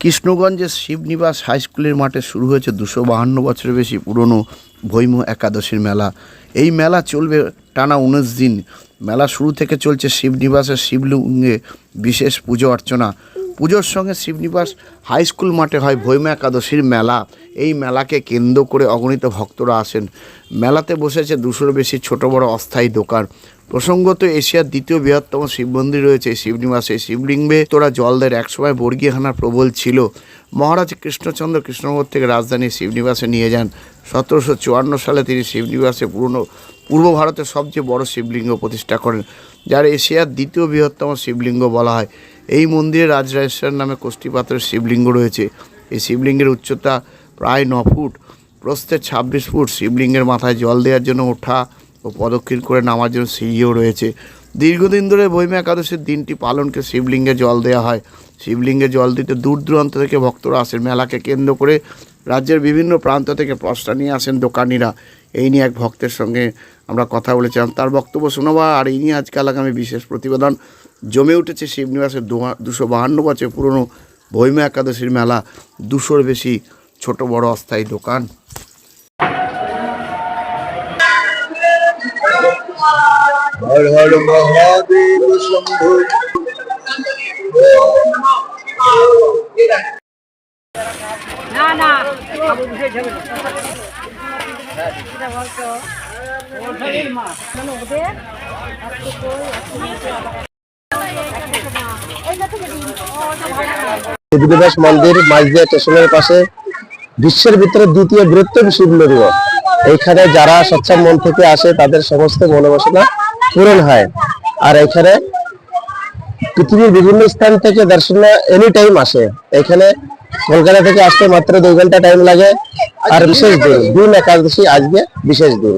কৃষ্ণগঞ্জের শিবনিবাস হাইস্কুলের মাঠে শুরু হয়েছে দুশো বাহান্ন বছরের বেশি পুরনো ভৈম একাদশীর মেলা। এই মেলা চলবে টানা উনিশ দিন। মেলা শুরু থেকে চলছে শিবনিবাসের শিবলিঙ্গে বিশেষ পুজো অর্চনা। পুজোর সঙ্গে শিবনিবাস হাই স্কুল মাঠে হয় ভৈম একাদশীর মেলা। এই মেলাকে কেন্দ্র করে অগণিত ভক্তরা আসেন। মেলাতে বসেছে দুশোর বেশি ছোট বড় অস্থায়ী দোকান। প্রসঙ্গত এশিয়ার দ্বিতীয় বৃহত্তম শিব মন্দির রয়েছে শিবনিবাসে শিবলিঙ্গে তোরা জল দেয় একসময় বর্গীয় হানার প্রবল ছিল। মহারাজ কৃষ্ণচন্দ্র কৃষ্ণনগর থেকে রাজধানী শিবনিবাসে নিয়ে যান। সতেরোশো চুয়ান্ন সালে তিনি শিবনিবাসে পুরনো, পূর্ব ভারতের সবচেয়ে বড় শিবলিঙ্গ প্রতিষ্ঠা করেন, যার এশিয়ার দ্বিতীয় বৃহত্তম শিবলিঙ্গ বলা হয়। এই মন্দিরে রাজরাজেশ্বর নামে কোষ্ঠীপাত্রের শিবলিঙ্গ রয়েছে। এই শিবলিঙ্গের উচ্চতা প্রায় ন ফুট। প্রস্থে ছাব্বিশ ফুট। শিবলিঙ্গের মাথায় জল দেওয়ার জন্য ওঠা ও পদক্ষিণ করে নামার জন্য সিঁড়িও রয়েছে। দীর্ঘদিন ধরে বৈমা একাদশীর দিনটি পালনকে শিবলিঙ্গে জল দেওয়া হয়। শিবলিঙ্গে জল দিতে দূর দূরান্ত থেকে ভক্তরা আসেন। মেলাকে কেন্দ্র করে রাজ্যের বিভিন্ন প্রান্ত থেকে পশরা নিয়ে আসেন দোকানিরা। এই নিয়ে এক ভক্তের সঙ্গে আমরা কথা বলেছিলাম। তার বক্তব্য শোনাবা আর এই নিয়ে আজকাল আগামী বিশেষ প্রতিবেদন। জমে উঠেছে শিবনিবাসের দুশো বাহান্ন বছর পুরনো বৈমা একাদশীর মেলা। দুশোর বেশি ছোট বড় অস্থায়ী দোকান। হর হর মহাদেব শম্ভু। না না কই মন্দির মাঝদিয়া স্টেশনের পাশে বিশ্বের ভিতরে দ্বিতীয় বৃহত্তম শিবলিঙ্গ এইখানে যারা স্বচ্ছ মন থেকে আসে তাদের সমস্ত মনোবাসনা পূরণ হয়। আর এখানে পৃথিবীর বিভিন্ন স্থান থেকে দর্শনা এনি টাইম আসে। এখানে কলকাতা থেকে আসতে মাত্র দুই ঘণ্টা টাইম লাগে। আর বিশেষ দিন দিন একাদশী আজকে বিশেষ দিন।